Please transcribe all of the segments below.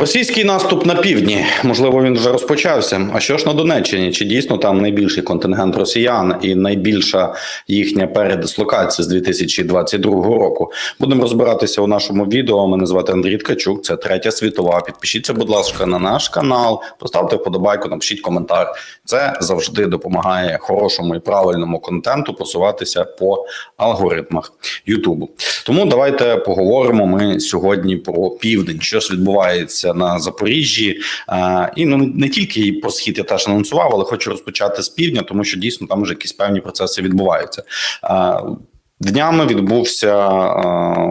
Російський наступ на півдні, можливо, він вже розпочався. А що ж на Донеччині? Чи дійсно там найбільший контингент росіян і найбільша їхня передислокація з 2022 року? Будемо розбиратися у нашому відео. Мене звати Андрій Ткачук. Це третя світова. Підпишіться, будь ласка, на наш канал, поставте вподобайку, напишіть коментар. Це завжди допомагає хорошому і правильному контенту просуватися по алгоритмах Ютубу. Тому давайте поговоримо ми сьогодні про південь, що ж відбувається на Запоріжжі. І ну не тільки про схід я теж анонсував, але хочу розпочати з півдня, тому що дійсно там вже якісь певні процеси відбуваються. Днями відбувся е,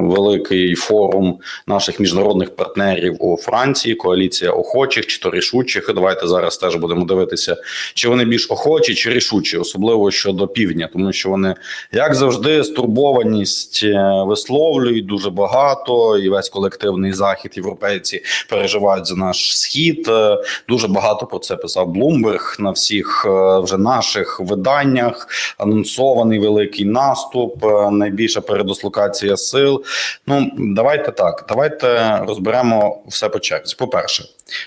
великий форум наших міжнародних партнерів у Франції. Коаліція охочих чи то рішучих. Давайте зараз теж будемо дивитися, чи вони більш охочі чи рішучі, особливо щодо півдня, тому що вони, як завжди, стурбованість е, висловлюють дуже багато, і весь колективний захід європейці переживають за наш схід. Е, Дуже багато про це писав Блумберг на всіх вже наших виданнях. Анонсований великий наступ, найбільша передислокація сил. Ну давайте так. Давайте розберемо все по черзі. По перше,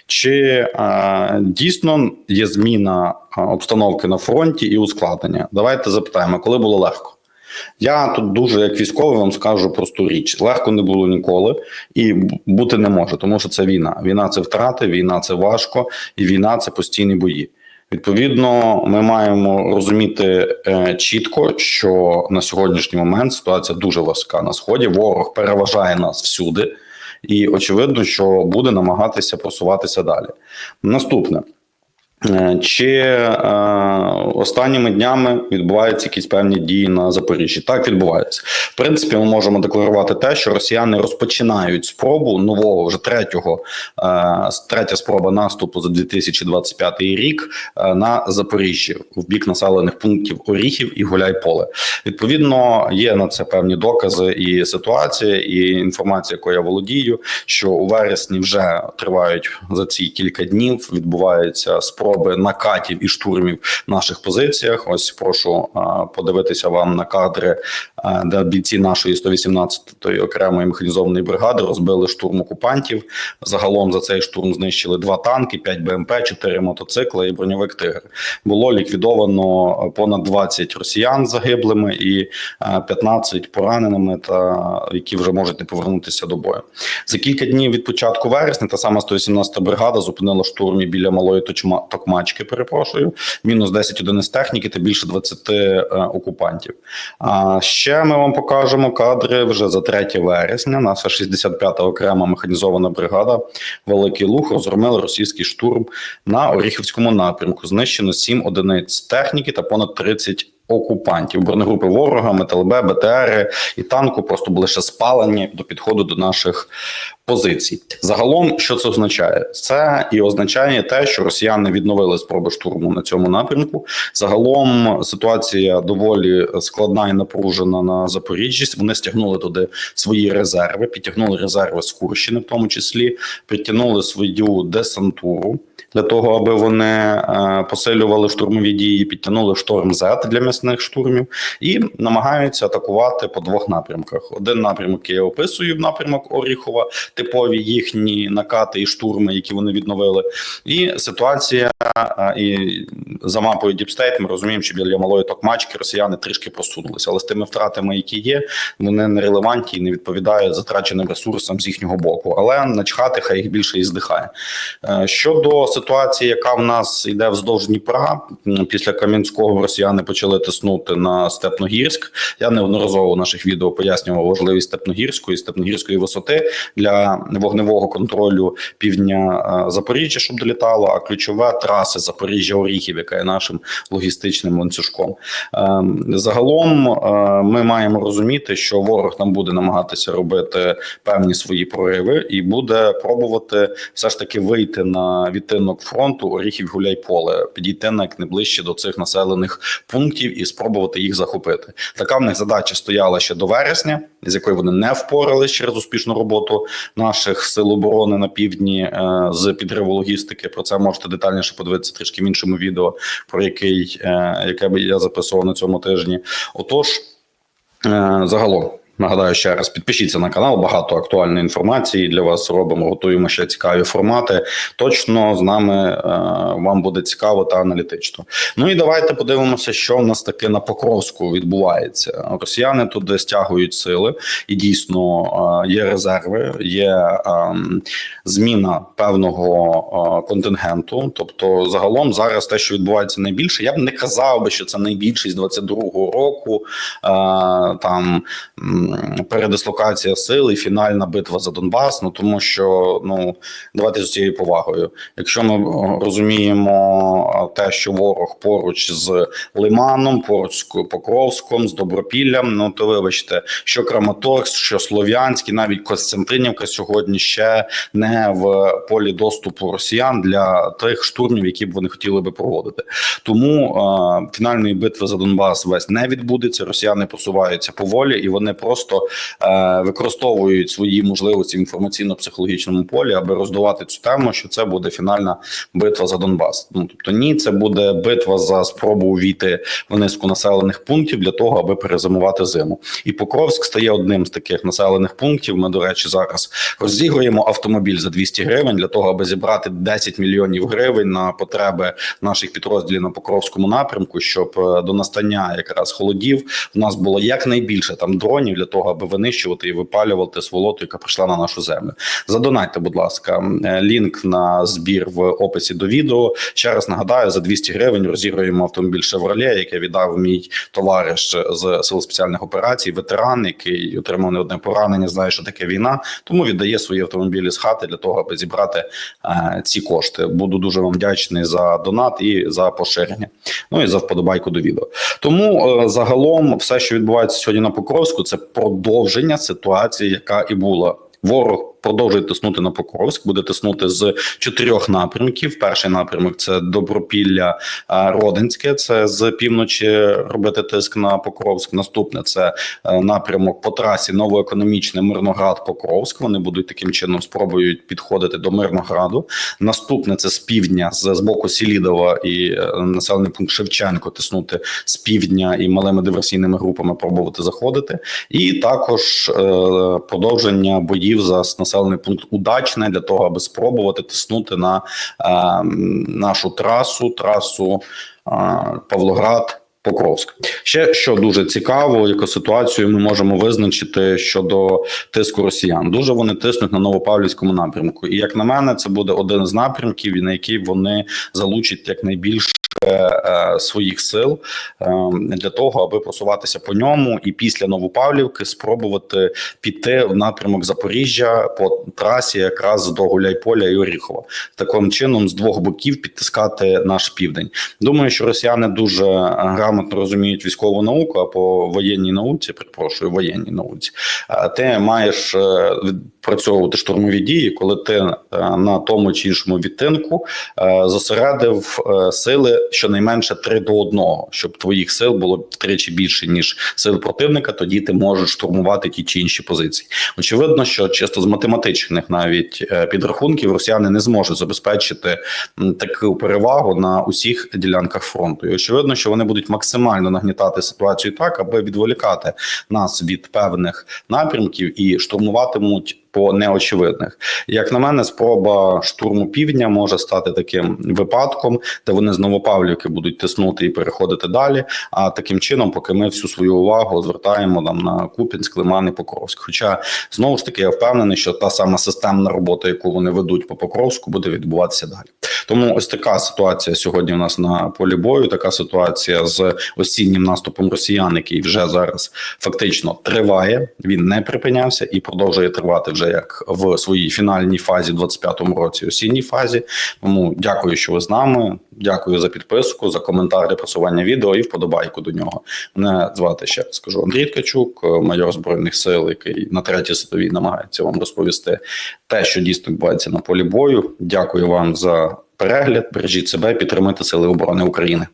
чи е, дійсно є зміна е, обстановки на фронті і ускладнення? Давайте запитаємо, коли було легко. Я тут дуже як військовий вам скажу просту річ: легко не було ніколи і бути не може, тому що це війна. Війна це втрати, війна це важко, і війна це постійні бої. Відповідно, ми маємо розуміти е, чітко, що на сьогоднішній момент ситуація дуже важка на сході. Ворог переважає нас всюди, і очевидно, що буде намагатися просуватися далі. Наступне. Е, Чи е, останніми днями відбуваються якісь певні дії на Запоріжжі? Так відбувається. В принципі, ми можемо декларувати те, що росіяни розпочинають спробу нового вже третього, е, третя спроба наступу за 2025 рік е, на Запоріжжі в бік населених пунктів Оріхів і Гуляйполе. Відповідно, є на це певні докази і ситуація, і інформація, якою я володію, що у вересні вже тривають за ці кілька днів. Відбуваються спроби накатів і штурмів наших позиціях. Ось прошу подивитися вам на кадри, де бійці нашої 118-ї окремої механізованої бригади розбили штурм окупантів. Загалом за цей штурм знищили два танки, 5 БМП, 4 мотоцикли і броньовик Тигр. Було ліквідовано понад 20 росіян загиблими і а, 15 пораненими, та які вже можуть не повернутися до бою. За кілька днів від початку вересня та сама 118-та бригада зупинила штурмі біля малої Токмачки. Перепрошую, мінус 10 одиниць техніки та більше 20 е, окупантів. А ще ми вам покажемо кадри вже за 3 вересня. Наша 65-та окрема механізована бригада Великий Луг розгромила російський штурм на Оріхівському напрямку. Знищено 7 одиниць техніки та понад 30 окупантів. Бронегрупи ворога, МТЛБ, БТРи і танку просто були ще спалені до підходу до наших позицій. Загалом, що це означає? Це і означає те, що росіяни відновили спроби штурму на цьому напрямку. Загалом ситуація доволі складна і напружена на Запоріжжі. Вони стягнули туди свої резерви, підтягнули резерви з Курщини, в тому числі підтягнули свою десантуру. Для того аби вони е, посилювали штурмові дії, підтягнули шторм Z для м'ясних штурмів і намагаються атакувати по двох напрямках. Один напрямок я описую напрямок Оріхова, типові їхні накати і штурми, які вони відновили. І ситуація і за мапою Діпстейт ми розуміємо, що біля малої токмачки росіяни трішки просунулися, але з тими втратами, які є, вони не релевантні і не відповідають затраченим ресурсам з їхнього боку. Але начхати хай їх більше і здихає. Е, Щодо ситуації, яка в нас йде вздовж Дніпра, після Кам'янського росіяни почали тиснути на Степногірськ. Я неодноразово в наших відео пояснював важливість Степногірської Степногірської висоти для вогневого контролю півдня е, Запоріжжя, щоб долітало. А ключове траси Запоріжжя Оріхів, яка є нашим логістичним ланцюжком. Е, Загалом е, ми маємо розуміти, що ворог нам буде намагатися робити певні свої прориви і буде пробувати все ж таки вийти на відтинок фронту Оріхів Гуляйполе, підійти на як найближче до цих населених пунктів і спробувати їх захопити. Така в них задача стояла ще до вересня, з якою вони не впорались через успішну роботу наших сил оборони на півдні е, з підриву логістики. Про це можете детальніше подивитися трішки в іншому відео, про який е, яке я записував на цьому тижні. Отож. Е, Загалом Нагадаю ще раз, підпишіться на канал. Багато актуальної інформації для вас робимо. Готуємо ще цікаві формати. Точно з нами е, вам буде цікаво та аналітично. Ну і давайте подивимося, що в нас таке на Покровську відбувається. Росіяни туди стягують сили, і дійсно е, є резерви, є е, зміна певного е, контингенту. Тобто, загалом зараз те, що відбувається найбільше, я б не казав би, що це найбільше з 22-го року. Там передислокація сил і фінальна битва за Донбас. Ну тому що ну давайте з цією повагою. Якщо ми е, розуміємо те, що ворог поруч з Лиманом, поруч з Покровськом, з Добропіллям, ну то вибачте, що Краматорськ, що Слов'янський, навіть Костянтинівка сьогодні ще не в полі доступу росіян для тих штурмів, які б вони хотіли би проводити. Тому е, фінальної битви за Донбас весь не відбудеться. Росіяни просуваються поволі, і вони просто е, використовують свої можливості в інформаційно-психологічному полі, аби роздувати цю тему, що це буде фінальна битва за Донбас. Ну тобто, ні, це буде битва за спробу увійти в низку населених пунктів для того, аби перезимувати зиму. І Покровськ стає одним з таких населених пунктів. Ми, до речі, зараз розігруємо автомобіль за 200 гривень для того, аби зібрати 10 мільйонів гривень на потреби наших підрозділів на Покровському напрямку, щоб е, до настання якраз холодів в нас було якнайбільше там дронів для того, аби винищувати і випалювати сволоту, яка прийшла на нашу землю. Задонайте, будь ласка, е, лінк на збір в описі до відео. Ще раз нагадаю, за 200 гривень розігруємо автомобіль Chevrolet, яке віддав мій товариш з сил спеціальних операцій, ветеран, який отримав не одне поранення, знає, що таке війна, тому віддає свої автомобілі з хати для того, аби зібрати е, ці кошти. Буду дуже вам вдячний за донат і за поширення. Ну і за вподобайку до відео. Тому е, загалом, все, що відбувається сьогодні на Покровську, це продовження ситуації, яка і була. Ворог продовжує тиснути на Покровськ, буде тиснути з чотирьох напрямків. Перший напрямок це Добропілля Родинське, це з півночі робити тиск на Покровськ. Наступне це е, напрямок по трасі новоекономічне Мирноград Покровськ. Вони будуть таким чином спробують підходити до Мирнограду. Наступне це з півдня, з, з боку Сілідова і е, населений пункт Шевченко тиснути з півдня і малими диверсійними групами пробувати заходити. І також е, продовження боїв за населений пункт удачне для того, аби спробувати тиснути на е, нашу трасу, трасу е, Павлоград. Покровськ ще що дуже цікаво, яку ситуацію ми можемо визначити щодо тиску росіян. Дуже вони тиснуть на Новопавлівському напрямку, і як на мене, це буде один з напрямків, на який вони залучать якнайбільше своїх сил е, для того, аби просуватися по ньому, і після Новопавлівки спробувати піти в напрямок Запоріжжя по трасі, якраз до Гуляйполя і Оріхова, таким чином з двох боків підтискати наш південь. Думаю, що росіяни дуже грамотно розуміють військову науку, а по воєнній науці, перепрошую, воєнній науці, е, ти маєш е, відпрацьовувати штурмові дії, коли ти е, на тому чи іншому відтинку зосередив сили щонайменше 3 до 1, щоб твоїх сил було втричі більше ніж сил противника. Тоді ти можеш штурмувати ті чи інші позиції. Очевидно, що чисто з математичних навіть підрахунків росіяни не зможуть забезпечити таку перевагу на усіх ділянках фронту. І очевидно, що вони будуть максимально нагнітати ситуацію так, аби відволікати нас від певних напрямків і штурмуватимуть. По неочевидних, як на мене, спроба штурму півдня може стати таким випадком, де вони з Новопавлівки будуть тиснути і переходити далі. А таким чином, поки ми всю свою увагу звертаємо там на Купінськ, Лиман і Покровськ. Хоча знову ж таки я впевнений, що та сама системна робота, яку вони ведуть по Покровську, буде відбуватися далі. Тому ось така ситуація сьогодні. У нас на полі бою. Така ситуація з осіннім наступом росіян, який вже зараз фактично триває. Він не припинявся і продовжує тривати вже як в своїй фінальній фазі, 25-му році, осінній фазі. Тому дякую, що ви з нами. Дякую за підписку, за коментар просування відео і вподобайку до нього. Мене звати ще раз скажу Андрій Ткачук, майор збройних сил, який на третій світовій намагається вам розповісти те, що дійсно відбувається на полі бою. Дякую вам за перегляд. Бережіть себе, підтримуйте сили оборони України.